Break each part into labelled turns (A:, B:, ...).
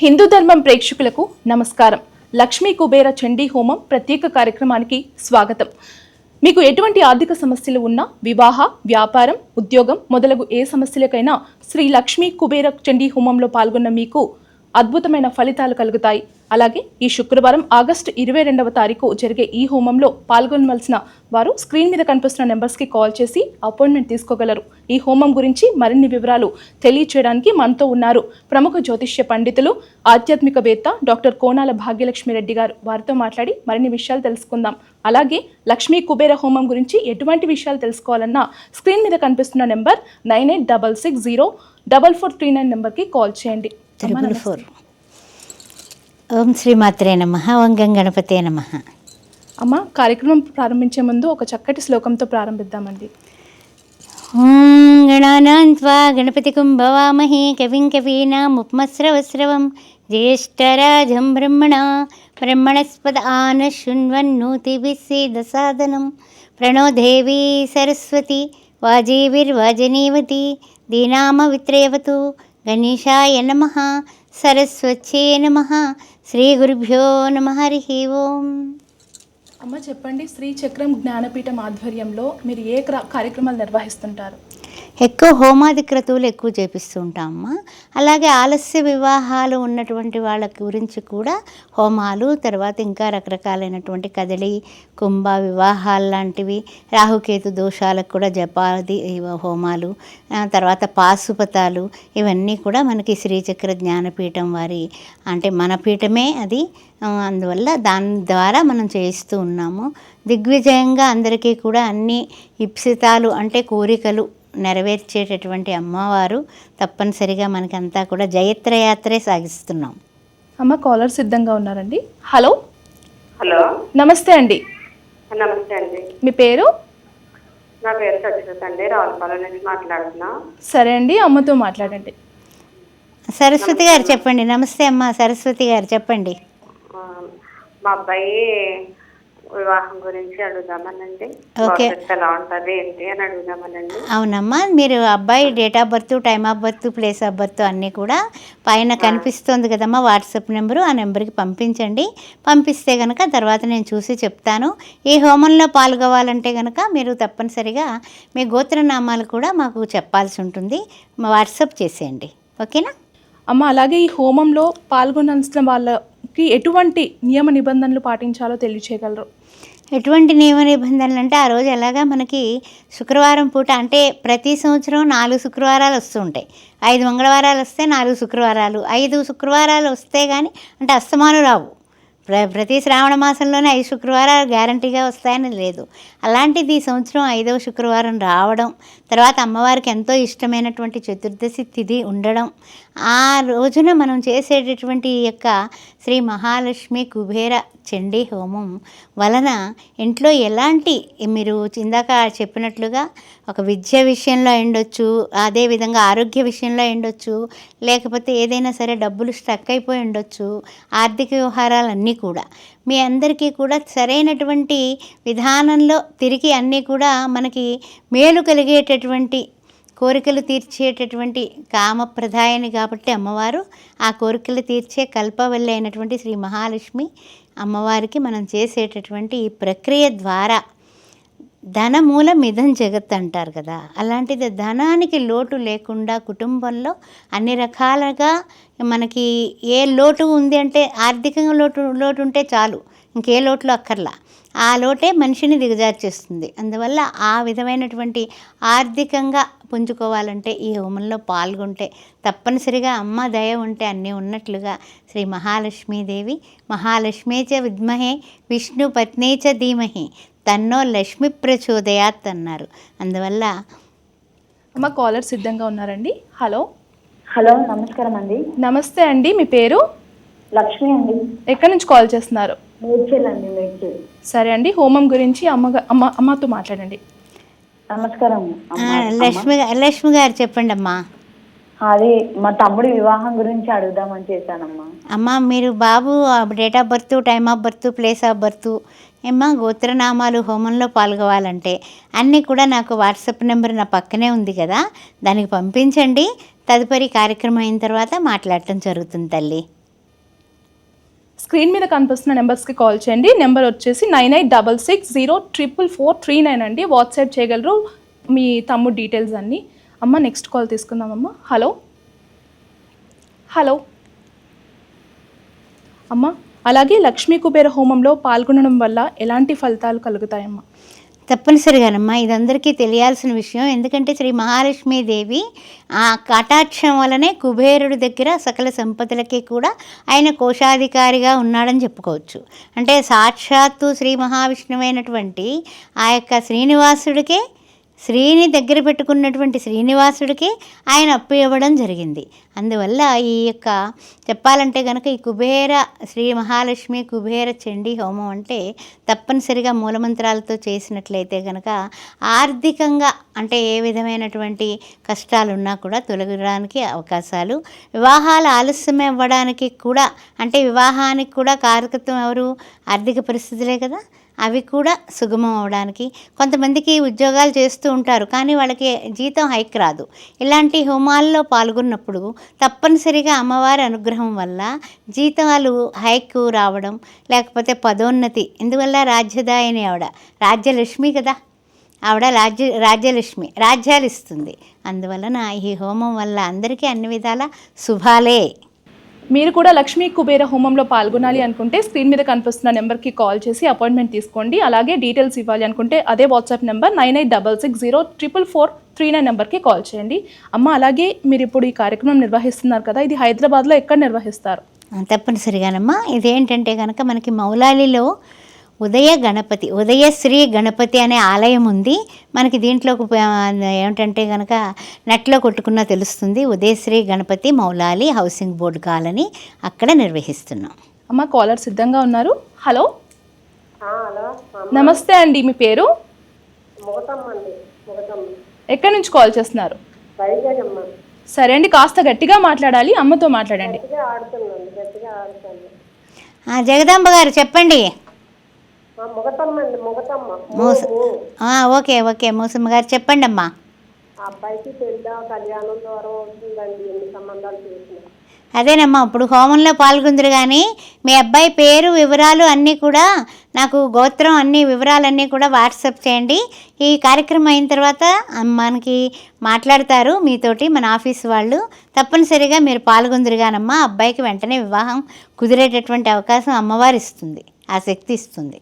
A: హిందూ ధర్మం ప్రేక్షకులకు నమస్కారం. లక్ష్మీ కుబేర చండీ హోమం ప్రత్యేక కార్యక్రమానికి స్వాగతం. మీకు ఎటువంటి ఆర్థిక సమస్యలు ఉన్నా వివాహ వ్యాపారం ఉద్యోగం మొదలగు ఏ సమస్యలకైనా శ్రీ లక్ష్మీ కుబేర చండీ హోమంలో పాల్గొన్న మీకు అద్భుతమైన ఫలితాలు కలుగుతాయి. అలాగే ఈ శుక్రవారం ఆగస్టు ఇరవై రెండవ తారీఖు జరిగే ఈ హోమంలో పాల్గొనవలసిన వారు స్క్రీన్ మీద కనిపిస్తున్న నెంబర్స్కి కాల్ చేసి అపాయింట్మెంట్ తీసుకోగలరు. ఈ హోమం గురించి మరిన్ని వివరాలు తెలియచేయడానికి మనతో ఉన్నారు ప్రముఖ జ్యోతిష్య పండితులు ఆధ్యాత్మికవేత్త డాక్టర్ కోనాల భాగ్యలక్ష్మి రెడ్డి గారు. వారితో మాట్లాడి మరిన్ని విషయాలు తెలుసుకుందాం. అలాగే లక్ష్మీ కుబేర హోమం గురించి ఎటువంటి విషయాలు తెలుసుకోవాలన్నా స్క్రీన్ మీద కనిపిస్తున్న number nine eight double six zero double four three nine నెంబర్కి కాల్ చేయండి.
B: Triple four. ఓం శ్రీమాత్రే నమ ఓం గంగణపతే నమ.
A: అమ్మ కార్యక్రమం ప్రారంభించే ముందు ఒక చక్కటి శ్లోకంతో ప్రారంభిద్దామండి.
B: గణానాన్వా గణపతి కుంభవామహే కవిం కవీనాముపమస్రవస్రవం జ్యేష్టరాజం బ్రహ్మణ బ్రహ్మణస్పద ఆన శృణ్వన్నోతిభిసేదసాదనం ప్రణో ప్రణోదేవీ సరస్వతి వాజీవిర్వాజనీవతి దీనామవిత్రేవతు గణేశాయ నమ. సరస్వచ్చే నమ. శ్రీ గురుభ్యో నమ. హరి ఓం.
A: అమ్మ చెప్పండి శ్రీ చక్రం జ్ఞానపీఠం ఆధ్వర్యంలో మీరు ఏ కార్యక్రమాలు నిర్వహిస్తుంటారు?
B: ఎక్కువ హోమాది క్రతువులు ఎక్కువ చేపిస్తూ ఉంటామమ్మా. అలాగే ఆలస్య వివాహాలు ఉన్నటువంటి వాళ్ళ గురించి కూడా హోమాలు తర్వాత ఇంకా రకరకాలైనటువంటి కదలి కుంభ వివాహాలు లాంటివి రాహుకేతు దోషాలకు కూడా జపాది హోమాలు తర్వాత పాశుపతాలు ఇవన్నీ కూడా మనకి శ్రీచక్ర జ్ఞానపీఠం వారి అంటే మన పీఠమే అది. అందువల్ల దాని ద్వారా మనం చేయిస్తూ ఉన్నాము. దిగ్విజయంగా అందరికీ కూడా అన్ని ఇప్సితాలు అంటే కోరికలు నెరవేర్చేటటువంటి అమ్మవారు తప్పనిసరిగా మనకంతా కూడా జయత్రయాత్రే సాగిస్తున్నాం.
A: అమ్మ కాలర్ సిద్ధంగా ఉన్నారండి? హలో?
C: హలో?
A: నమస్తే అండి.
C: నమస్తే అండి.
A: మీ పేరు?
C: నా పేరు సత్యవతి అండి రావులపాలెం నుంచి మాట్లాడుతున్నా.
A: సరే అండి అమ్మతో మాట్లాడండి.
B: సరస్వతి గారు చెప్పండి. నమస్తే అమ్మ సరస్వతి గారు చెప్పండి.
C: మా అబ్బాయి వివాహం గురించి అడుగుదామనండి. ఎలా ఉంటుంది ఏంటి అని అడుగుదామనండి.
B: అవునమ్మా మీరు అబ్బాయి date of birth time of birth place of birth అన్నీ కూడా పైన కనిపిస్తుంది కదమ్మా వాట్సాప్ నెంబరు ఆ నెంబర్కి పంపించండి. పంపిస్తే కనుక తర్వాత నేను చూసి చెప్తాను. ఈ హోమంలో పాల్గొవాలంటే కనుక మీరు తప్పనిసరిగా మీ గోత్రనామాలు కూడా మాకు చెప్పాల్సి ఉంటుంది. మా వాట్సాప్ చేసేయండి. ఓకేనా?
A: అమ్మ అలాగే ఈ హోమంలో పాల్గొనాల్సిన వాళ్ళకి ఎటువంటి నియమ నిబంధనలు పాటించాలో తెలియచేయగలరు?
B: ఎటువంటి నియమ నిబంధనలు అంటే ఆ రోజు ఎలాగా మనకి శుక్రవారం పూట అంటే ప్రతి సంవత్సరం నాలుగు శుక్రవారాలు వస్తుంటాయి ఐదు మంగళవారాలు వస్తే నాలుగు శుక్రవారాలు ఐదు శుక్రవారాలు వస్తే కానీ అంటే అస్తమాను రావు. ప్ర ప్రతి శ్రావణ మాసంలోనే ఐదు శుక్రవారాలు గ్యారంటీగా వస్తాయని లేదు. అలాంటిది ఈ సంవత్సరం ఐదవ శుక్రవారం రావడం తర్వాత అమ్మవారికి ఎంతో ఇష్టమైనటువంటి చతుర్దశి తిథి ఉండడం ఆ రోజున మనం చేసేటటువంటి యొక్క శ్రీ మహాలక్ష్మి కుబేర చండీ హోమం వలన ఇంట్లో ఎలాంటి మీరు ఇందాక చెప్పినట్లుగా ఒక విద్య విషయంలో అయిండొచ్చు అదేవిధంగా ఆరోగ్య విషయంలో అయిండొచ్చు లేకపోతే ఏదైనా సరే డబ్బులు స్ట్రక్ అయిపోయి ఉండొచ్చు ఆర్థిక వ్యవహారాలన్నీ కూడా. మీ అందరికీ కూడా సరైనటువంటి విధానంలో తిరిగి అన్నీ కూడా మనకి మేలు కలిగేటటువంటి కోరికలు తీర్చేటటువంటి కామప్రధాయని కాబట్టి అమ్మవారు ఆ కోరికలు తీర్చే కల్పవల్లి అయినటువంటి శ్రీ మహాలక్ష్మి అమ్మవారికి మనం చేసేటటువంటి ఈ ప్రక్రియ ద్వారా ధనమూల మిథం జగత్ అంటారు కదా. అలాంటిది ధనానికి లోటు లేకుండా కుటుంబంలో అన్ని రకాలుగా మనకి ఏ లోటు ఉంది అంటే ఆర్థికంగా లోటు లోటు ఉంటే చాలు. ఇంకే లోట్లు అక్కర్లా. ఆ లోటే మనిషిని దిగజార్చేస్తుంది అందువల్ల ఆ విధమైనటువంటి ఆర్థికంగా పుంజుకోవాలంటే ఈ హోమంలో పాల్గొంటే తప్పనిసరిగా అమ్మ దయ ఉంటే అన్నీ ఉన్నట్లుగా శ్రీ మహాలక్ష్మీదేవి మహాలక్ష్మీ చ విద్మహే విష్ణు పత్ని చ ధీమహి తన్నో లక్ష్మి ప్రచోదయాత్ అన్నారు. అందువల్ల
A: అమ్మ కాలర్ సిద్ధంగా ఉన్నారండి? హలో.
D: హలో నమస్కారం అండి
A: నమస్తే అండి మీ పేరు?
D: లక్ష్మి అండి.
A: ఎక్కడి నుంచి కాల్ చేస్తున్నారు?
D: మేడ్చల్ అండి మేడ్చల్.
A: సరే అండి హోమం గురించి అమ్మ అమ్మ అమ్మతో మాట్లాడండి.
D: నమస్కారం అమ్మ.
B: లక్ష్మి గా- లక్ష్మి గారు చెప్పండి అమ్మా
D: అది మా తమ్ముడి వివాహం గురించి అడుగుదామని చేశానమ్మా.
B: అమ్మ మీరు బాబు date of birth time of birth place of birth ఏమ్మా గోత్రనామాలు హోమంలో పాల్గొవాలంటే అన్నీ కూడా నాకు వాట్సాప్ నెంబర్ నా పక్కనే ఉంది కదా దానికి పంపించండి. తదుపరి కార్యక్రమం అయిన తర్వాత మాట్లాడటం జరుగుతుంది తల్లి.
A: స్క్రీన్ మీద కనిపిస్తున్న నెంబర్స్కి కాల్ చేయండి. నెంబర్ వచ్చేసి nine eight double six zero triple four three nine అండి. వాట్సాప్ చేయగలరు మీ తమ్ముడు డీటెయిల్స్ అన్నీ. అమ్మ నెక్స్ట్ కాల్ తీసుకుందామమ్మా హలో? హలో? అమ్మ అలాగే లక్ష్మీ కుబేర హోమంలో పాల్గొనడం వల్ల ఎలాంటి ఫలితాలు కలుగుతాయమ్మా?
B: తప్పనిసరిగానమ్మా ఇది అందరికీ తెలియాల్సిన విషయం. ఎందుకంటే శ్రీ మహాలక్ష్మీదేవి ఆ కటాక్షం వలనే కుబేరుడి దగ్గర సకల సంపదలకి కూడా ఆయన కోశాధికారిగా ఉన్నాడని చెప్పుకోవచ్చు. అంటే సాక్షాత్తు శ్రీ మహావిష్ణువైనటువంటి ఆ యొక్క శ్రీనివాసుడికే శ్రీని దగ్గర పెట్టుకున్నటువంటి శ్రీనివాసుడికి ఆయన అప్పు ఇవ్వడం జరిగింది. అందువల్ల ఈ యొక్క చెప్పాలంటే కనుక ఈ కుబేర శ్రీ మహాలక్ష్మి కుబేర చండీ హోమం అంటే తప్పనిసరిగా మూలమంత్రాలతో చేసినట్లయితే కనుక ఆర్థికంగా అంటే ఏ విధమైనటువంటి కష్టాలు ఉన్నా కూడా తొలగడానికి అవకాశాలు. వివాహాలు ఆలస్యం అవ్వడానికి కూడా అంటే వివాహానికి కూడా కారకత్వం ఎవరు? ఆర్థిక పరిస్థితులే కదా. అవి కూడా సుగమం అవడానికి. కొంతమందికి ఉద్యోగాలు చేస్తూ ఉంటారు కానీ వాళ్ళకి జీతం హైక్ రాదు. ఇలాంటి హోమాల్లో పాల్గొన్నప్పుడు తప్పనిసరిగా అమ్మవారి అనుగ్రహం వల్ల జీతాలు హైక్ రావడం లేకపోతే పదోన్నతి ఎందువల్ల రాజ్యదాయని ఆవిడ రాజ్యలక్ష్మి కదా. ఆవిడ రాజ్య రాజ్యలక్ష్మి రాజ్యాలు ఇస్తుంది. అందువలన ఈ హోమం వల్ల అందరికీ అన్ని విధాల శుభాలే.
A: మీరు కూడా లక్ష్మీ కుబేర హోమంలో పాల్గొనాలి అనుకుంటే స్క్రీన్ మీద కనిపిస్తున్న నెంబర్కి కాల్ చేసి అపాయింట్మెంట్ తీసుకోండి. అలాగే డీటెయిల్స్ ఇవ్వాలి అనుకుంటే అదే WhatsApp number nine eight double six zero triple four three nine నెంబర్కి కాల్ చేయండి. అమ్మ అలాగే మీరు ఇప్పుడు ఈ కార్యక్రమం నిర్వహిస్తున్నారు కదా ఇది హైదరాబాద్లో ఎక్కడ నిర్వహిస్తారు?
B: తప్పనిసరిగానమ్మా. ఇదేంటంటే కనుక మనకి మౌలాలిలో ఉదయ గణపతి ఉదయ శ్రీ గణపతి అనే ఆలయం ఉంది. మనకి దీంట్లో ఏమిటంటే కనుక నెట్లో కొట్టుకున్నా తెలుస్తుంది. Udayasri Ganapathi Moulali housing board colony అక్కడ నిర్వహిస్తున్నాం.
A: అమ్మ కాలర్ సిద్ధంగా ఉన్నారు. హలో.
C: ఆ, హలో. అమ్మ,
A: నమస్తే అండి మీ పేరు? ఎక్కడి నుంచి కాల్ చేస్తున్నారు? సరే అండి కాస్త గట్టిగా మాట్లాడాలి అమ్మతో మాట్లాడండి.
B: జగదాంబ గారు చెప్పండి. Okay okay. మూసమ్మ గారు చెప్పండి అమ్మా
C: అబ్బాయికి కళ్యాణం ద్వారా అవుతుందండి ఎన్ని సంబంధాలు చేసిన.
B: అదేనమ్మా ఇప్పుడు హోమంలో పాల్గొందరు కానీ మీ అబ్బాయి పేరు వివరాలు అన్నీ కూడా నాకు గోత్రం అన్ని వివరాలన్నీ కూడా వాట్సాప్ చేయండి. ఈ కార్యక్రమం అయిన తర్వాత మనకి మాట్లాడతారు మీతోటి మన ఆఫీస్ వాళ్ళు. తప్పనిసరిగా మీరు పాల్గొందరుగానమ్మా అబ్బాయికి వెంటనే వివాహం కుదిరేటటువంటి అవకాశం అమ్మవారు ఇస్తుంది ఆ శక్తి ఇస్తుంది.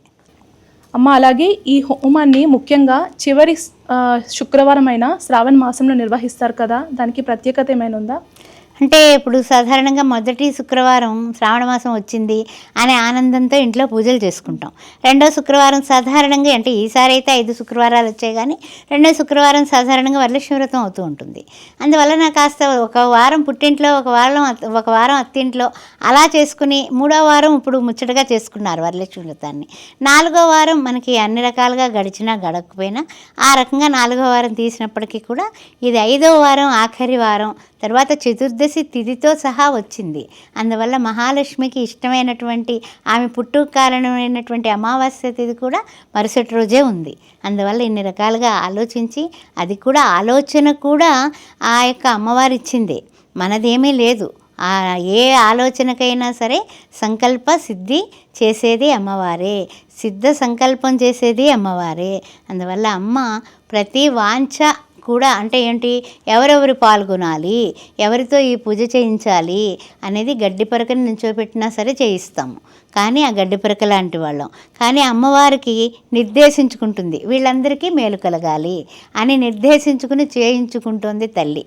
A: అమ్మ అలాగే ఈ హోమాన్ని ముఖ్యంగా చివరి శుక్రవారం అయిన శ్రావణ మాసంలో నిర్వహిస్తారు కదా దానికి ప్రత్యేకత ఏమైనా ఉందా?
B: అంటే ఇప్పుడు సాధారణంగా మొదటి శుక్రవారం శ్రావణ మాసం వచ్చింది అనే ఆనందంతో ఇంట్లో పూజలు చేసుకుంటాం. రెండో శుక్రవారం సాధారణంగా అంటే ఈసారి అయితే ఐదు శుక్రవారాలు వచ్చాయి కానీ రెండో శుక్రవారం సాధారణంగా వరలక్ష్మి వ్రతం అవుతూ ఉంటుంది. అందువల్ల నాకు కాస్త ఒక వారం పుట్టింట్లో ఒక వారం ఒక వారం అత్తింట్లో అలా చేసుకుని మూడో వారం ఇప్పుడు ముచ్చటగా చేసుకున్నారు వరలక్ష్మి వ్రతాన్ని నాలుగో వారం మనకి అన్ని రకాలుగా గడిచినా గడకపోయినా ఆ రకంగా నాలుగో వారం తీసినప్పటికీ కూడా ఇది ఐదో వారం ఆఖరి వారం తర్వాత చతుర్దశి తిథితో సహా వచ్చింది. అందువల్ల మహాలక్ష్మికి ఇష్టమైనటువంటి ఆమె పుట్టుకు కారణమైనటువంటి అమావాస్య తిథి కూడా మరుసటి రోజే ఉంది. అందువల్ల ఇన్ని రకాలుగా ఆలోచించి అది కూడా ఆలోచన కూడా ఆ యొక్క అమ్మవారు ఇచ్చింది మనదేమీ లేదు. ఆ ఏ ఆలోచనకైనా సరే సంకల్ప సిద్ధి చేసేది అమ్మవారే. సిద్ధ సంకల్పం చేసేది అమ్మవారే. అందువల్ల అమ్మ ప్రతి వాంఛ కూడా అంటే ఏంటి? ఎవరెవరు పాల్గొనాలి? ఎవరితో ఈ పూజ చేయించాలి? అనేది గడ్డి పరకని నిల్చోబెట్టినా సరే చేయిస్తాము. కానీ ఆ గడ్డి పరక లాంటి వాళ్ళం. కానీ అమ్మవారికి నిర్దేశించుకుంటుంది. వీళ్ళందరికీ మేలు కలగాలి అని నిర్దేశించుకుని చేయించుకుంటుంది తల్లి.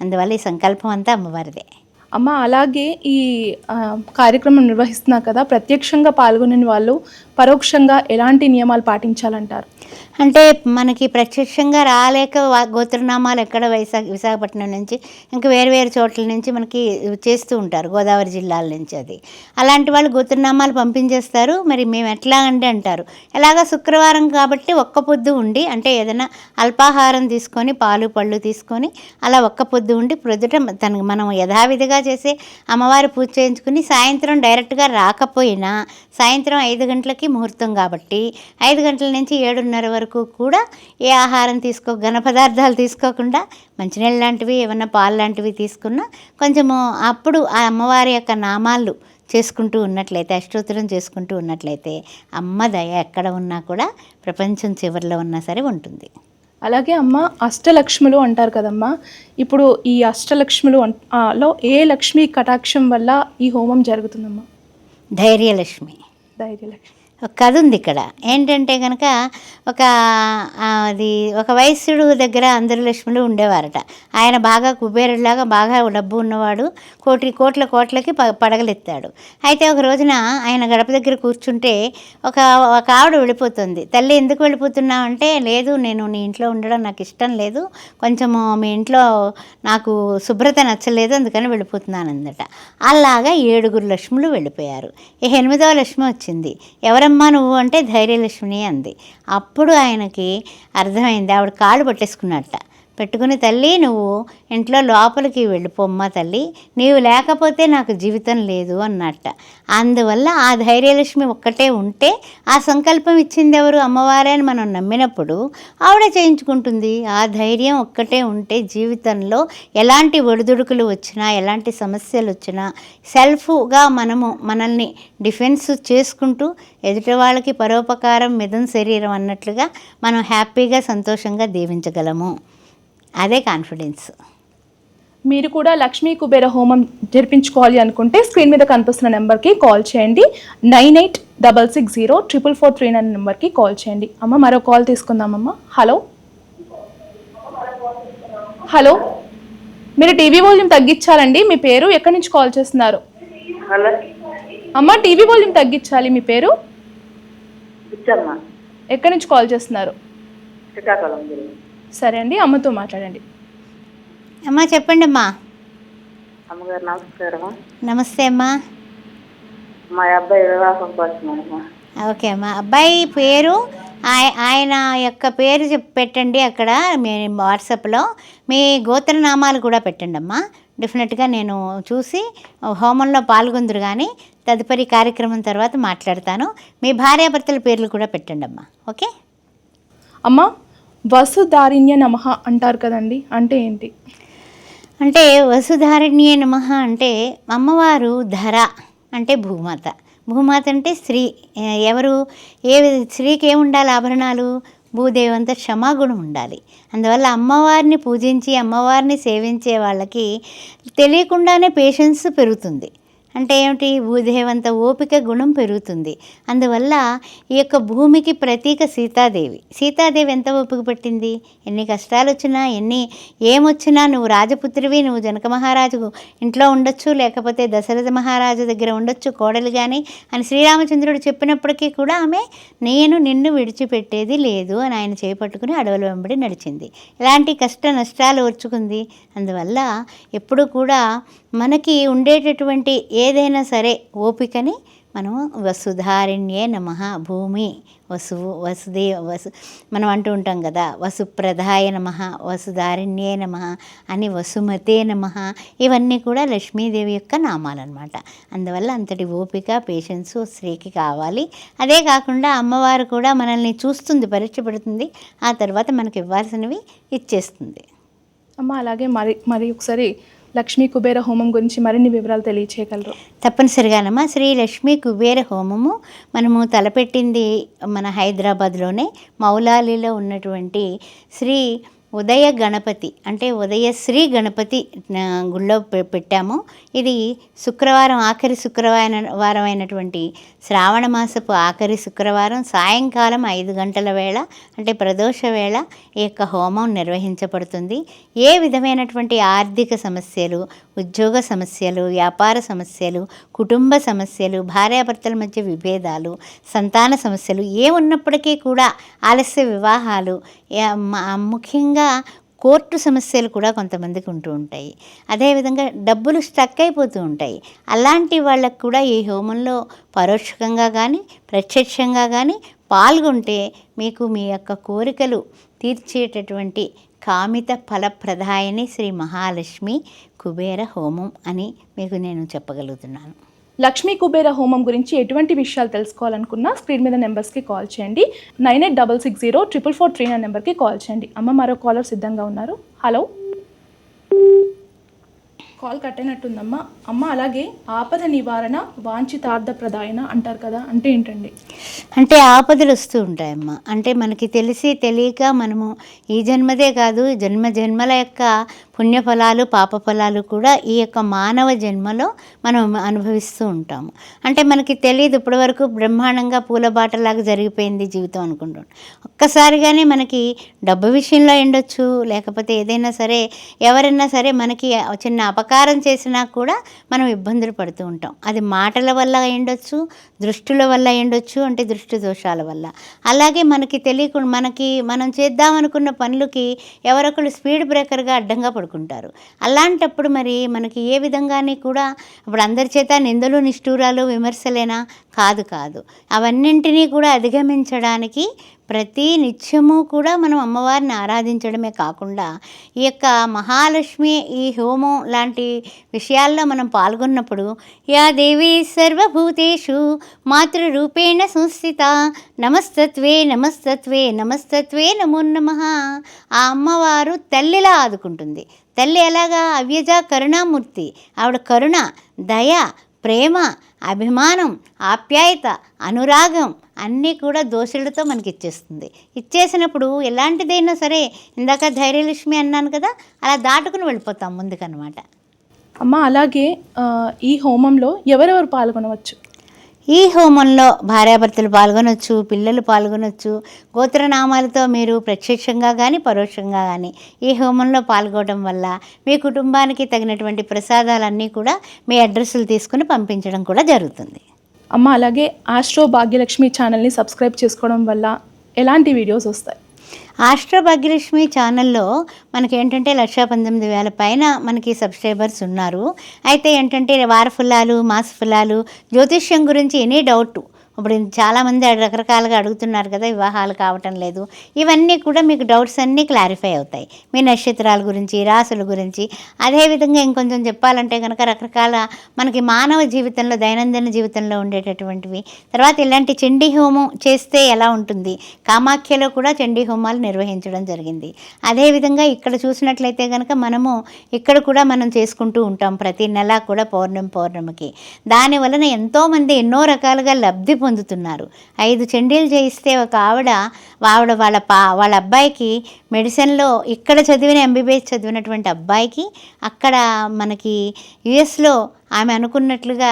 B: అందువల్ల ఈ సంకల్పం అంతా అమ్మవారిదే.
A: అమ్మ అలాగే ఈ కార్యక్రమం నిర్వహిస్తున్నా కదా ప్రత్యక్షంగా పాల్గొనని వాళ్ళు పరోక్షంగా ఎలాంటి నియమాలు పాటించాలంటారు?
B: అంటే మనకి ప్రత్యక్షంగా రాలేక గోత్రనామాలు ఎక్కడ వైశాఖ విశాఖపట్నం నుంచి ఇంకా వేరు వేరు చోట్ల నుంచి మనకి చేస్తూ ఉంటారు గోదావరి జిల్లాల నుంచి అది. అలాంటి వాళ్ళు గోత్రనామాలు పంపించేస్తారు మరి మేము ఎట్లా అంటే అంటారు. ఎలాగ శుక్రవారం కాబట్టి ఒక్క పొద్దు ఉండి అంటే ఏదైనా అల్పాహారం తీసుకొని పాలు పళ్ళు తీసుకొని అలా ఒక్క పొద్దు ఉండి ప్రొద్దుట తనకు మనం యథావిధిగా చేసే అమ్మవారి పూజ చేయించుకుని సాయంత్రం డైరెక్ట్గా రాకపోయినా సాయంత్రం ఐదు గంటలకి ముహూర్తం కాబట్టి ఐదు గంటల నుంచి ఏడున్నర వరకు కూడా ఏ ఆహారం తీసుకో ఘన పదార్థాలు తీసుకోకుండా మంచినీళ్ళు లాంటివి ఏమన్నా పాలు లాంటివి తీసుకున్నా కొంచెము అప్పుడు ఆ అమ్మవారి యొక్క నామాలు చేసుకుంటూ ఉన్నట్లయితే అష్టోత్తరం చేసుకుంటూ ఉన్నట్లయితే అమ్మ దయ ఎక్కడ ఉన్నా కూడా ప్రపంచం చివరిలో ఉన్నా సరే ఉంటుంది.
A: అలాగే అమ్మ అష్టలక్ష్ములు అంటారు కదమ్మా. ఇప్పుడు ఈ అష్టలక్ష్ములు లో ఏ లక్ష్మి కటాక్షం వల్ల ఈ హోమం జరుగుతుందమ్మా?
B: ధైర్యలక్ష్మి.
A: ధైర్యలక్ష్మి.
B: కథ ఉంది ఇక్కడ. ఏంటంటే కనుక ఒక అది ఒక వయస్సుడు దగ్గర అందరు లక్ష్ములు ఉండేవారట. ఆయన బాగా కుబేరుడిలాగా బాగా డబ్బు ఉన్నవాడు కోటి కోట్ల కోట్లకి ప పడగలెత్తాడు. అయితే ఒక రోజున ఆయన గడప దగ్గర కూర్చుంటే ఒక ఒక ఆవిడ వెళ్ళిపోతుంది. తల్లి ఎందుకు వెళ్ళిపోతున్నావు? అంటే లేదు నేను నీ ఇంట్లో ఉండడం నాకు ఇష్టం లేదు. కొంచెము మీ ఇంట్లో నాకు శుభ్రత నచ్చలేదు అందుకని వెళ్ళిపోతున్నాను అందట అలాగా ఏడుగురు లక్ష్ములు వెళ్ళిపోయారు. ఎనిమిదవ లక్ష్మి వచ్చింది. ఎవరమ్మ నువ్వు అంటే ధైర్యలక్ష్మిని అంది. అప్పుడు ఆయనకి అర్థమైంది ఆవిడ కాళ్ళు పట్టేసుకున్నట్ట. పెట్టుకుని తల్లి నువ్వు ఇంట్లో లోపలికి వెళ్ళిపోమ్మా తల్లి. నీవు లేకపోతే నాకు జీవితం లేదు అన్నట్ట. అందువల్ల ఆ ధైర్యలక్ష్మి ఒక్కటే ఉంటే ఆ సంకల్పం ఇచ్చింది ఎవరు? అమ్మవారే అని మనం నమ్మినప్పుడు ఆవిడ చేయించుకుంటుంది. ఆ ధైర్యం ఒక్కటే ఉంటే జీవితంలో ఎలాంటి ఒడిదుడుకులు వచ్చినా ఎలాంటి సమస్యలు వచ్చినా సెల్ఫ్గా మనము మనల్ని డిఫెన్స్ చేసుకుంటూ ఎదుటి వాళ్ళకి పరోపకారం మిథం శరీరం అన్నట్లుగా మనం హ్యాపీగా సంతోషంగా దీవించగలము. అదే కాన్ఫిడెన్స్
A: మీరు కూడా లక్ష్మీ కుబేర హోమం జరిపించుకోవాలి అనుకుంటే స్క్రీన్ మీద కనిపిస్తున్న నెంబర్కి కాల్ చేయండి. Nine eight double six zero triple four three nine నెంబర్కి కాల్ చేయండి. అమ్మ మరో కాల్ తీసుకుందామమ్మ హలో? హలో? మీరు టీవీ వాల్యూమ్ తగ్గించాలండి. మీ పేరు ఎక్కడి నుంచి కాల్ చేస్తున్నారు?
E: హలో?
A: అమ్మ టీవీ వాల్యూమ్ తగ్గించాలి. మీ పేరు? ఎక్కడి నుంచి కాల్ చేస్తున్నారు?
E: శ్రీకాకుళం
A: సరే అండి అమ్మతో మాట్లాడండి.
B: అమ్మా చెప్పండి అమ్మా.
E: అమ్మగారు నమస్కారం
B: నమస్తే అమ్మా.
E: మా అబ్బాయి వివాహం కోసమమ్మా
B: ఓకే అమ్మా. అబ్బాయి పేరు ఆయ- ఆయన యొక్క పేరు పెట్టండి అక్కడ మీ వాట్సాప్లో. మీ గోత్రనామాలు కూడా పెట్టండి అమ్మా. డెఫినెట్గా నేను చూసి హోమంలో పాల్గొందురు కానీ తదుపరి కార్యక్రమం తర్వాత మాట్లాడతాను. మీ భార్యాభర్తల పేర్లు కూడా పెట్టండి అమ్మా. ఓకే?
A: అమ్మ వసుధారిణ్య నమ అంటారు కదండి. అంటే ఏంటి?
B: అంటే వసుధారణ్యే నమ అంటే అమ్మవారు ధర అంటే భూమాత. భూమాత అంటే స్త్రీ. ఎవరు ఏ స్త్రీకి ఏముండాలి ఆభరణాలు? భూదేవంత క్షమాగుణం ఉండాలి. అందువల్ల అమ్మవారిని పూజించి అమ్మవారిని సేవించే వాళ్ళకి తెలియకుండానే పేషెన్స్ పెరుగుతుంది. అంటే ఏమిటి? భూదేవంత ఓపిక గుణం పెరుగుతుంది. అందువల్ల ఈ యొక్క భూమికి ప్రతీక సీతాదేవి. సీతాదేవి ఎంత ఓపిక పట్టింది? ఎన్ని కష్టాలు వచ్చినా ఎన్ని ఏమొచ్చినా నువ్వు రాజపుత్రివి నువ్వు జనక మహారాజు ఇంట్లో ఉండొచ్చు లేకపోతే దశరథ మహారాజు దగ్గర ఉండొచ్చు కోడలు కానీ అని శ్రీరామచంద్రుడు చెప్పినప్పటికీ కూడా ఆమె నేను నిన్ను విడిచిపెట్టేది లేదు అని ఆయన చేపట్టుకుని అడవుల వెంబడి నడిచింది. ఇలాంటి కష్ట నష్టాలు ఓర్చుకుంది? అందువల్ల ఎప్పుడు కూడా మనకి ఉండేటటువంటి ఏదైనా సరే ఓపికని మనము వసుధారిణ్యే నమ భూమి. వసువు వసుదే వసు మనం అంటూ ఉంటాం కదా వసుప్రదాయ నమ వసుధారిణ్యే నమ అని వసుమతే నమ ఇవన్నీ కూడా లక్ష్మీదేవి యొక్క నామాలన్నమాట. అందువల్ల అంతటి ఓపిక పేషెన్స్ స్త్రీకి కావాలి. అదే కాకుండా అమ్మవారు కూడా మనల్ని చూస్తుంది పరీక్ష పెడుతుంది ఆ తర్వాత మనకి ఇవ్వాల్సినవి ఇచ్చేస్తుంది.
A: అమ్మ అలాగే మరి మరి ఒకసారి లక్ష్మీ కుబేర హోమం గురించి మరిన్ని వివరాలు తెలియచేయగలరు.
B: తప్పనిసరిగానమ్మా శ్రీ లక్ష్మీ కుబేర హోమము మనము తలపెట్టింది మన హైదరాబాద్లోనే మౌలాలిలో ఉన్నటువంటి శ్రీ ఉదయ గణపతి అంటే ఉదయ శ్రీ గణపతి గుళ్ళో పె- పెట్టాము. ఇది శుక్రవారం ఆఖరి శుక్రవారం వారం అయినటువంటి శ్రావణ మాసపు ఆఖరి శుక్రవారం సాయంకాలం ఐదు గంటల వేళ అంటే ప్రదోష వేళ ఈ యొక్క హోమం నిర్వహించబడుతుంది. ఏ విధమైనటువంటి ఆర్థిక సమస్యలు ఉద్యోగ సమస్యలు వ్యాపార సమస్యలు కుటుంబ సమస్యలు భార్యాభర్తల మధ్య విభేదాలు సంతాన సమస్యలు ఏ ఉన్నప్పటికీ కూడా ఆలస్య వివాహాలు ముఖ్యంగా ముఖ్యంగా కోర్టు సమస్యలు కూడా కొంతమందికి ఉంటూ ఉంటాయి. అదేవిధంగా డబ్బులు స్టక్ అయిపోతూ ఉంటాయి. అలాంటి వాళ్ళకు కూడా ఈ హోమంలో పరోక్షంగా కానీ ప్రత్యక్షంగా కానీ పాల్గొంటే మీకు మీ యొక్క కోరికలు తీర్చేటటువంటి కామిత ఫలప్రదాయని శ్రీ మహాలక్ష్మి కుబేర హోమం అని మీకు నేను చెప్పగలుగుతున్నాను.
A: లక్ష్మీ కుబేర హోమం గురించి ఎటువంటి విషయాలు తెలుసుకోవాలనుకున్నా స్క్రీన్ మీద నెంబర్స్కి కాల్ చేయండి. Nine eight double six zero triple four three nine నెంబర్కి కాల్ చేయండి. అమ్మ మరో కాలర్ సిద్ధంగా ఉన్నారు. హలో. కాల్ కట్టినట్టుందమ్మా. అమ్మ అలాగే ఆపద నివారణ వాంఛితార్థ ప్రదాయన అంటారు కదా అంటే ఏంటండి?
B: అంటే ఆపదలు వస్తూ ఉంటాయమ్మ. అంటే మనకి తెలిసి తెలియక మనము ఈ జన్మదే కాదు జన్మ జన్మల యొక్క పుణ్యఫలాలు పాపఫలాలు కూడా ఈ యొక్క మానవ జన్మలో మనం అనుభవిస్తూ ఉంటాము. అంటే మనకి తెలియదు ఇప్పటివరకు బ్రహ్మాండంగా పూలబాటలాగా జరిగిపోయింది జీవితం అనుకుంటాం ఒక్కసారిగానే మనకి డబ్బు విషయంలో ఉండొచ్చు లేకపోతే ఏదైనా సరే ఎవరైనా సరే మనకి చిన్న అపకారం చేసినా కూడా మనం ఇబ్బందులు పడుతూ ఉంటాం. అది మాటల వల్ల ఉండొచ్చు దృష్టిల వల్ల ఉండొచ్చు అంటే దృష్టి దోషాల వల్ల. అలాగే మనకి తెలియకుండా మనకి మనం చేద్దామనుకున్న పనులకి ఎవరొకరు స్పీడ్ బ్రేకర్గా అడ్డంగా పడుకుంటారు. అలాంటప్పుడు మరి మనకి ఏ విధంగానే కూడా ఇప్పుడు అందరి చేత నిందలు నిష్ఠూరాలు విమర్శలేనా? కాదు కాదు. అవన్నింటినీ కూడా అధిగమించడానికి ప్రతి నిత్యము కూడా మనం అమ్మవారిని ఆరాధించడమే కాకుండా ఈ యొక్క మహాలక్ష్మి ఈ హోమం లాంటి విషయాల్లో మనం పాల్గొన్నప్పుడు యా దేవి సర్వభూతేషు మాతృరూపేణ సంస్థిత నమస్తత్వే నమస్తత్వే నమస్తత్వే నమో నమ. ఆ అమ్మవారు తల్లిలా ఆదుకుంటుంది. తల్లి ఎలాగా? అవ్యజ కరుణామూర్తి ఆవిడ కరుణ దయ ప్రేమ అభిమానం ఆప్యాయత అనురాగం అన్నీ కూడా దోషులతో మనకి ఇచ్చేస్తుంది ఇచ్చేసినప్పుడు ఎలాంటిదైనా సరే ఇందాక ధైర్యలక్ష్మి అన్నాను కదా అలా దాటుకుని వెళ్ళిపోతాం ముందుకనమాట
A: అమ్మ అలాగే ఈ హోమంలో ఎవరెవరు పాల్గొనవచ్చు?
B: ఈ హోమంలో భార్యాభర్తలు పాల్గొనొచ్చు పిల్లలు పాల్గొనొచ్చు. గోత్రనామాలతో మీరు ప్రత్యక్షంగా కానీ పరోక్షంగా కానీ ఈ హోమంలో పాల్గొనడం వల్ల మీ కుటుంబానికి తగినటువంటి ప్రసాదాలన్నీ కూడా మీ అడ్రస్లు తీసుకుని పంపించడం కూడా జరుగుతుంది.
A: అమ్మ అలాగే ఆస్ట్రో భాగ్యలక్ష్మి ఛానల్ని సబ్స్క్రైబ్ చేసుకోవడం వల్ల ఎలాంటి వీడియోస్ వస్తాయి?
B: ఆస్ట్రో భాగ్యలక్ష్మి ఛానల్లో మనకి ఏంటంటే లక్ష పంతొమ్మిది వేల పైన మనకి సబ్స్క్రైబర్స్ ఉన్నారు. అయితే ఏంటంటే వార ఫలాలు మాస ఫలాలు జ్యోతిష్యం గురించి ఎనీ డౌట్ ఇప్పుడు చాలామంది రకరకాలుగా అడుగుతున్నారు కదా వివాహాలు కావటం లేదు. ఇవన్నీ కూడా మీకు డౌట్స్ అన్నీ క్లారిఫై అవుతాయి. మీ నక్షత్రాల గురించి రాసుల గురించి. అదేవిధంగా ఇంకొంచెం చెప్పాలంటే కనుక రకరకాల మనకి మానవ జీవితంలో దైనందిన జీవితంలో ఉండేటటువంటివి. తర్వాత ఇలాంటి చండీ హోమం చేస్తే ఎలా ఉంటుంది? కామాఖ్యలో కూడా చండీ హోమాలు నిర్వహించడం జరిగింది. అదేవిధంగా ఇక్కడ చూసినట్లయితే కనుక మనము ఇక్కడ కూడా మనం చేసుకుంటూ ఉంటాం ప్రతి నెల కూడా పౌర్ణమి పౌర్ణమికి. దాని వలన ఎంతోమంది ఎన్నో రకాలుగా లబ్ధి పొందుతున్నారు. ఐదు చెండీలు చేయిస్తే ఒక ఆవిడ ఆవిడ వాళ్ళ పా వాళ్ళ అబ్బాయికి మెడిసిన్లో ఇక్కడ చదివిన ఎంబీబీఎస్ చదివినటువంటి అబ్బాయికి అక్కడ మనకి యుఎస్లో ఆమె అనుకున్నట్లుగా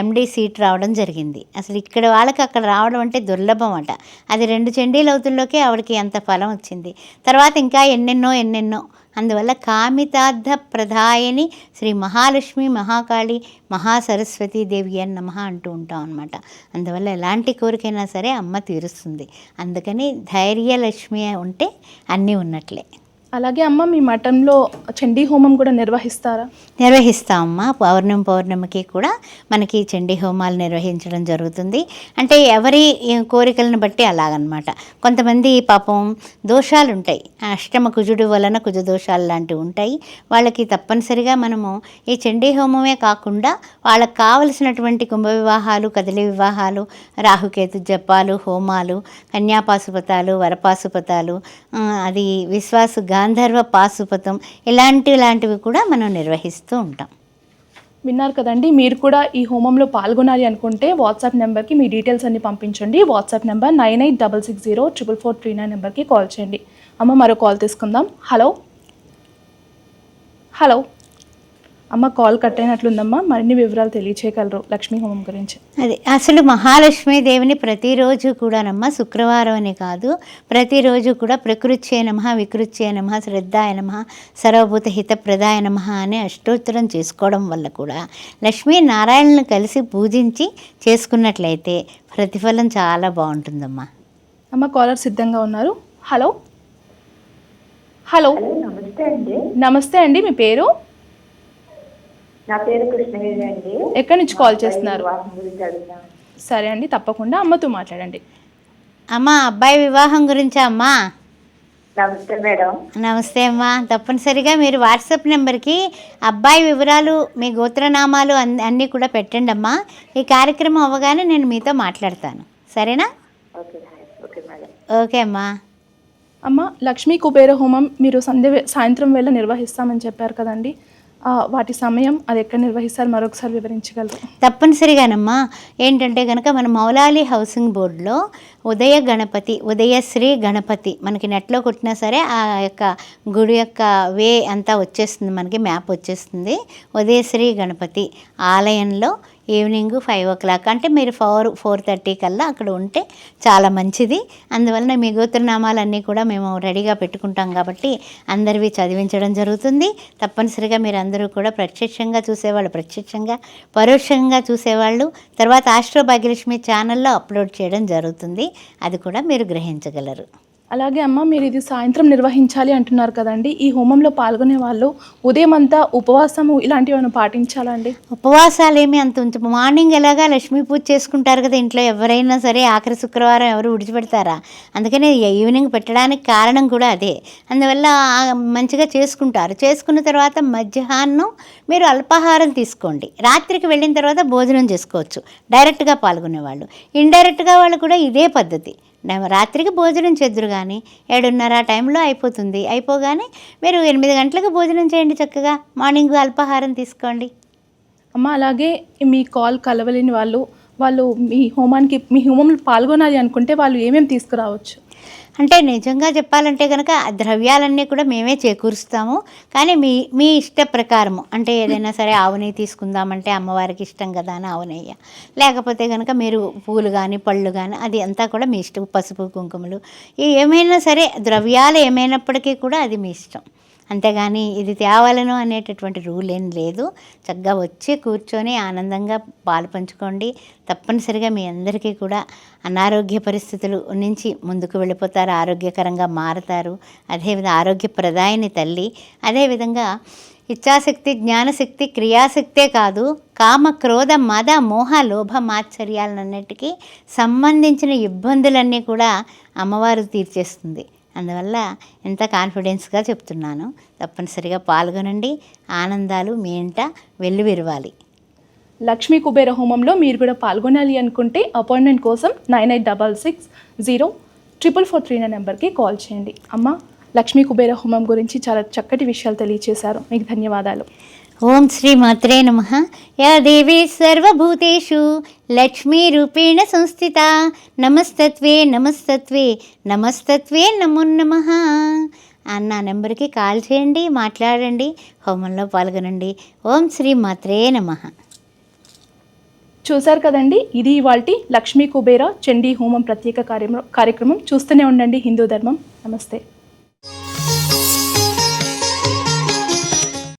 B: ఎండీ సీట్ రావడం జరిగింది. అసలు ఇక్కడ వాళ్ళకి అక్కడ రావడం అంటే దుర్లభం అట. అది రెండు చండీల అవుతుల్లోకే ఆవిడకి అంత ఫలం వచ్చింది. తర్వాత ఇంకా ఎన్నెన్నో ఎన్నెన్నో అందువల్ల కామితార్థ ప్రధాయని శ్రీ మహాలక్ష్మి మహాకాళి మహాసరస్వతి దేవి అని నమ అంటూ ఉంటాం అనమాట అందువల్ల ఎలాంటి కోరికైనా సరే అమ్మ తీరుస్తుంది. అందుకని ధైర్యలక్ష్మి ఉంటే అన్నీ ఉన్నట్లే.
A: అలాగే అమ్మ మీ మఠంలో చండీ హోమం కూడా నిర్వహిస్తారా?
B: నిర్వహిస్తామమ్మా. పౌర్ణమి పౌర్ణమికి కూడా మనకి చండీ హోమాలు నిర్వహించడం జరుగుతుంది. అంటే ఎవరి కోరికలను బట్టి అలాగనమాట. కొంతమంది పాపం దోషాలు ఉంటాయి అష్టమ కుజుడు వలన కుజ దోషాలు లాంటివి ఉంటాయి. వాళ్ళకి తప్పనిసరిగా మనము ఈ చండీ హోమమే కాకుండా వాళ్ళకి కావలసినటువంటి కుంభ వివాహాలు కదలి వివాహాలు రాహుకేతు జపాలు హోమాలు కన్యాపాశుపతాలు వరపాశుపతాలు అది విశ్వాసుగా గాంధర్వ పాశుపతం ఇలాంటి ఇలాంటివి కూడా మనం నిర్వహిస్తూ ఉంటాం.
A: విన్నారు కదండి మీరు కూడా ఈ హోమంలో పాల్గొనాలి అనుకుంటే వాట్సాప్ నెంబర్కి మీ డీటెయిల్స్ అన్ని పంపించండి. WhatsApp number nine eight double six zero triple four three nine నెంబర్కి కాల్ చేయండి. అమ్మ మరో కాల్ తీసుకుందాం. హలో. హలో. అమ్మ కాల్ కట్ అయినట్లుందమ్మా మరిన్ని వివరాలు తెలియచేయగలరు లక్ష్మీ హోమం గురించి.
B: అది అసలు మహాలక్ష్మీదేవిని ప్రతిరోజు కూడానమ్మ శుక్రవారం అని కాదు ప్రతిరోజు కూడా ప్రకృత్యే నమ వికృత్యే నమ శ్రద్ధాయ నమ సర్వభూత హిత ప్రదాయ నమ అని అష్టోత్తరం చేసుకోవడం వల్ల కూడా లక్ష్మీ నారాయణను కలిసి పూజించి చేసుకున్నట్లయితే ప్రతిఫలం చాలా బాగుంటుందమ్మా.
A: అమ్మ కాలర్ సిద్ధంగా ఉన్నారు. హలో? హలో
D: నమస్తే అండి.
A: నమస్తే అండి మీ పేరు?
D: నా పేరు కృష్ణవేణి అండి.
A: ఎక్కడి నుంచి కాల్ చేస్తున్నారు? సరే అండి తప్పకుండా అమ్మతో మాట్లాడండి.
B: అమ్మా అబ్బాయి వివాహం గురించా అమ్మా?
D: నమస్తే మేడం.
B: నమస్తే అమ్మా. తప్పనిసరిగా మీరు వాట్సాప్ నెంబర్కి అబ్బాయి వివరాలు మీ గోత్రనామాలు అన్ అన్నీ కూడా పెట్టండి అమ్మా. ఈ కార్యక్రమం అవ్వగానే నేను మీతో మాట్లాడతాను. సరేనా?
D: Okay okay madam.
B: ఓకే అమ్మా.
A: అమ్మ లక్ష్మీ కుబేర హోమం మీరు సంధ్య వే- సాయంత్రం వేళ నిర్వహిస్తామని చెప్పారు కదండి. వాటి సమయం అది ఎక్కడ నిర్వహిస్తారు? మరొకసారి వివరించగలరు.
B: తప్పనిసరిగానమ్మా. ఏంటంటే కనుక మన మౌలాలి హౌసింగ్ బోర్డులో ఉదయ గణపతి ఉదయశ్రీ గణపతి మనకి నెట్లో కొట్టినా సరే ఆ యొక్క గుడి యొక్క వే అంతా వచ్చేస్తుంది మనకి మ్యాప్ వచ్చేస్తుంది. ఉదయశ్రీ గణపతి ఆలయంలో ఈవినింగ్ ఫైవ్ ఓ క్లాక్. అంటే మీరు ఫోర్ ఫోర్ థర్టీ కల్లా అక్కడ ఉంటే చాలా మంచిది. అందువలన మీ గోత్రనామాలన్నీ కూడా మేము రెడీగా పెట్టుకుంటాం కాబట్టి అందరివి చదివించడం జరుగుతుంది. తప్పనిసరిగా మీరు అందరూ కూడా ప్రత్యక్షంగా చూసేవాళ్ళు ప్రత్యక్షంగా పరోక్షంగా చూసేవాళ్ళు. తర్వాత ఆస్ట్రో భాగ్యలక్ష్మి ఛానల్లో అప్లోడ్ చేయడం జరుగుతుంది. అది కూడా మీరు గ్రహించగలరు.
A: అలాగే అమ్మ మీరు ఇది సాయంత్రం నిర్వహించాలి అంటున్నారు కదండి. ఈ హోమంలో పాల్గొనే వాళ్ళు ఉదయం అంతా ఉపవాసము ఇలాంటివి ఏమైనా
B: ఉపవాసాలు ఏమి అంత ఉంచు మార్నింగ్ ఎలాగా లక్ష్మీ పూజ చేసుకుంటారు కదా ఇంట్లో ఎవరైనా సరే ఆఖరి శుక్రవారం ఎవరు విడిచిపెడతారా? అందుకనే ఈవినింగ్ పెట్టడానికి కారణం కూడా అదే. అందువల్ల మంచిగా చేసుకుంటారు. చేసుకున్న తర్వాత మధ్యాహ్నం మీరు అల్పాహారం తీసుకోండి. రాత్రికి వెళ్ళిన తర్వాత భోజనం చేసుకోవచ్చు. డైరెక్ట్గా పాల్గొనేవాళ్ళు. ఇండైరెక్ట్గా వాళ్ళు కూడా ఇదే పద్ధతి. రాత్రికి భోజనం చేద్దరు కానీ ఏడున్నర ఆ టైంలో అయిపోతుంది. అయిపోగానే మీరు ఎనిమిది గంటలకు భోజనం చేయండి చక్కగా. మార్నింగ్ అల్పాహారం తీసుకోండి.
A: అమ్మ అలాగే మీ కాల్ కలవలేని వాళ్ళు వాళ్ళు మీ హోమానికి మీ హోమంలో పాల్గొనాలి అనుకుంటే వాళ్ళు ఏమేమి తీసుకురావచ్చు?
B: అంటే నిజంగా చెప్పాలంటే కనుక ఆ ద్రవ్యాలన్నీ కూడా మేమే చేకూరుస్తాము. కానీ మీ మీ ఇష్ట ప్రకారము అంటే ఏదైనా సరే ఆవు తీసుకుందామంటే అమ్మవారికి ఇష్టం కదా అని ఆవునయ్య లేకపోతే కనుక మీరు పూలు కానీ పళ్ళు కానీ అది అంతా కూడా మీ ఇష్టం పసుపు కుంకుమలు ఏమైనా సరే ద్రవ్యాలు ఏమైనప్పటికీ కూడా అది మీ ఇష్టం. అంతేగాని ఇది తేవాలను అనేటటువంటి రూల్ ఏం లేదు. చక్కగా వచ్చి కూర్చొని ఆనందంగా పాలు పంచుకోండి. తప్పనిసరిగా మీ అందరికీ కూడా అనారోగ్య పరిస్థితులు నుంచి ముందుకు వెళ్ళిపోతారు. ఆరోగ్యకరంగా మారతారు. అదేవిధంగా ఆరోగ్యప్రదాయిని తల్లి. అదేవిధంగా ఇచ్ఛాశక్తి జ్ఞానశక్తి క్రియాశక్తే కాదు కామ క్రోధ మద మోహ లోభ మాత్సర్యాలన్నిటికీ సంబంధించిన ఇబ్బందులన్నీ కూడా అమ్మవారు తీర్చేస్తుంది. అందువల్ల ఎంత కాన్ఫిడెన్స్గా చెప్తున్నాను. తప్పనిసరిగా పాల్గొనండి. ఆనందాలు మీ ఇంట వెల్లువిరవాలి.
A: లక్ష్మీ కుబేర హోమంలో మీరు కూడా పాల్గొనాలి అనుకుంటే అపాయింట్మెంట్ కోసం nine eight double six zero triple four three nine నెంబర్కి కాల్ చేయండి. అమ్మ లక్ష్మీ కుబేర హోమం గురించి చాలా చక్కటి విషయాలు తెలియచేశారు. మీకు ధన్యవాదాలు.
B: ఓం శ్రీ మాత్రే నమ. యా దేవి సర్వభూతేషు లక్ష్మీరూపేణ సంస్థిత నమస్తత్వే నమస్తత్వే నమస్తత్వే నమో నమ. అన్న నెంబర్కి కాల్ చేయండి మాట్లాడండి హోమంలో పాల్గొనండి. ఓం శ్రీ మాత్రే నమ.
A: చూశారు కదండి ఇది ఇవాళ లక్ష్మీ కుబేర చండీ హోమం ప్రత్యేక కార్యక్రమం చూస్తూనే ఉండండి హిందూ ధర్మం. నమస్తే.